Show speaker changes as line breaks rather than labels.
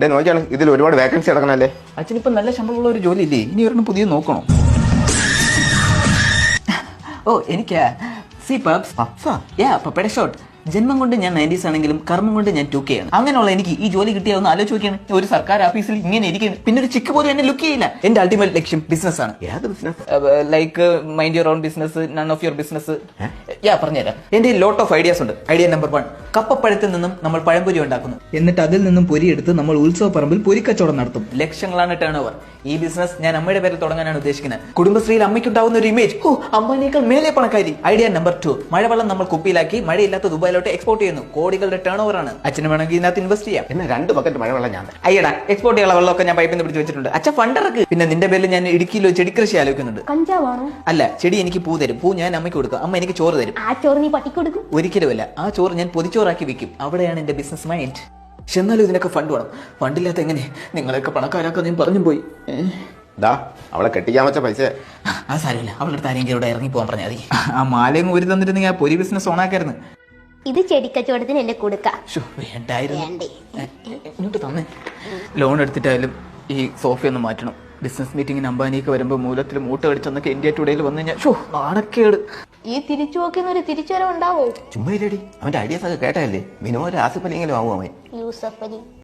Day നോക്കിയാണ് ഇതിൽ ഒരുപാട് വേക്കൻസി കിടക്കണല്ലേ?
ഇപ്പൊ നല്ല ശമ്പളമുള്ള ഒരു ജോലി ഇല്ലേ ഇനി ഒരെണ്ണം പുതിയ നോക്കണോ? ഓ എനിക്ക് സി പബ്സ് യാ പപ്പയുടെ ഷോട്ട് ജന്മം കൊണ്ട് ഞാൻ നയന്റീസ് ആണെങ്കിലും കർമ്മം കൊണ്ട് ഞാൻ ടു കെ ആണ്. അങ്ങനെയുള്ള എനിക്ക് ഈ ജോലി കിട്ടിയാവുന്ന ആലോചിച്ച് നോക്കിയാണ്. ഒരു സർക്കാർ ഓഫീസിൽ ഇങ്ങനെ ഇരിക്കുന്നു പിന്നെ ഒരു ചിക്ക് പോലും എന്നെ ലുക്ക് ചെയ്യില്ല. എന്റെ അൾട്ടിമേറ്റ് ലക്ഷ്യം ബിസിനസ് ആണ്.
ഏത് business
like mind your own business none of your business യാ പറഞ്ഞുതരാം. എന്റെ ലോട്ട് ഓഫ് ഐഡിയാസ് ഉണ്ട്. ഐഡിയ നമ്പർ വൺ കപ്പപ്പഴത്തിൽ നിന്നും നമ്മൾ പഴംപൊരി ഉണ്ടാക്കുന്നു. എന്നിട്ട് അതിൽ നിന്നും പൊരി എടുത്ത് നമ്മൾ ഉത്സവ പറമ്പിൽ പൊരിക്കച്ചവടം നടത്തും. ലക്ഷങ്ങളാണ് ടേൺ ഓവർ ഈ ബിസിനസ് ഞാൻ അമ്മയുടെ പേരിൽ തുടങ്ങാനാണ് ഉദ്ദേശിക്കുന്നത്. കുടുംബശ്രീയിൽ അമ്മയ്ക്കുണ്ടാവുന്ന ഒരു ഇമേജ് ഓ അമ്മേക്കാൾ മേലെ പണക്കാരി. ഐഡിയ നമ്പർ ടു മഴവെള്ളം നമ്മൾ കുപ്പിയിലാക്കി മഴയില്ലാത്ത ദുബായിലോട്ട് എക്സ്പോർട്ട് ചെയ്യുന്നു. കോടികളുടെ ടേൺ ഓവർ ആണ്. അച്ഛന് വേണമെങ്കിൽ ഇതിനകത്ത് ഇൻവെസ്റ്റ് ചെയ്യാം.
പിന്നെ രണ്ട് ബക്കറ്റ് മഴവെള്ളം ഞാൻ
അയ്യടാ എക്സ്പോർട്ട് ചെയ്യാനുള്ള വെള്ളമൊക്കെ ഞാൻ പൈപ്പിൽ നിന്ന് പിടിച്ച് വെച്ചിട്ടുണ്ട്. അച്ഛൻ ഫണ്ട് ഇറക്ക്. പിന്നെ നിന്റെ പേരിൽ ഞാൻ ഇടുക്കിയിലോ ചെടി കൃഷി
ആലോചിക്കുന്നുണ്ട്
അല്ല ചെടി എനിക്ക് പൂ തരും. പൂ ഞാൻ അമ്മയ്ക്ക് കൊടുക്കും. അമ്മ എനിക്ക് ചോറ് തരും.
ആ ചോറ് നീ പട്ടിക്കൊടുക്കും
ഒരിക്കലുമല്ല ആ ചോറ് ഞാൻ പൊതിച്ചോറാക്കി വെക്കും. അവിടെയാണ് എന്റെ ബിസിനസ് മൈൻഡ് പക്ഷെ എന്നാലും ഇതിനൊക്കെ ഫണ്ട് വേണം. ഫണ്ടില്ലാത്ത എങ്ങനെ? നിങ്ങളെയൊക്കെ പണക്കാരാക്കാൻ ഞാൻ പറഞ്ഞു പോയി?
ദാ അവളെ കെട്ടിക്കാൻ വെച്ച പൈസ.
ആ സാരമില്ല. അവളുടെ അടുത്ത് ആരെങ്കിലും ഇവിടെ ഇറങ്ങി പോകാൻ പറഞ്ഞാൽ മതി. ആ മാലയും ഒരു തന്നിരുന്നെങ്കിൽ ആ പൊരി ബിസിനസ് ഓണാക്കായിരുന്നു
ഇത് ചെടിക്കച്ചവടത്തിന് എന്നെ കൊടുക്ക?
ശ്ശോ, വേണ്ടായിരുന്നു.
വേണ്ടേ.
ഏ, ഇങ്ങോട്ട് തന്നെ. ലോൺ എടുത്തിട്ടായാലും ഈ സോഫി ഒന്ന് മാറ്റണം. ബിസിനസ് മീറ്റിംഗിന് അംബാനിയൊക്കെ വരുമ്പോൾ മൂലത്തിൽ മൂട്ട കടിച്ചെന്നൊക്കെ ഇന്ത്യ ടുഡേയിൽ വന്നു കഴിഞ്ഞാൽ ഷോ നാണക്കേട്.
ഈ തിരിച്ചു നോക്കുന്ന ഒരു തിരിച്ചുവരവുണ്ടാവോ?
ചുമ്മാ ഇല്ലേടി. അവന്റെ ഐഡിയസ് ഒക്കെ കേട്ടല്ലേ മിനിമം ഒരു ആസിപ്പല്ലെങ്കിലും ആവും അവൻ.
യൂസഫ് അലി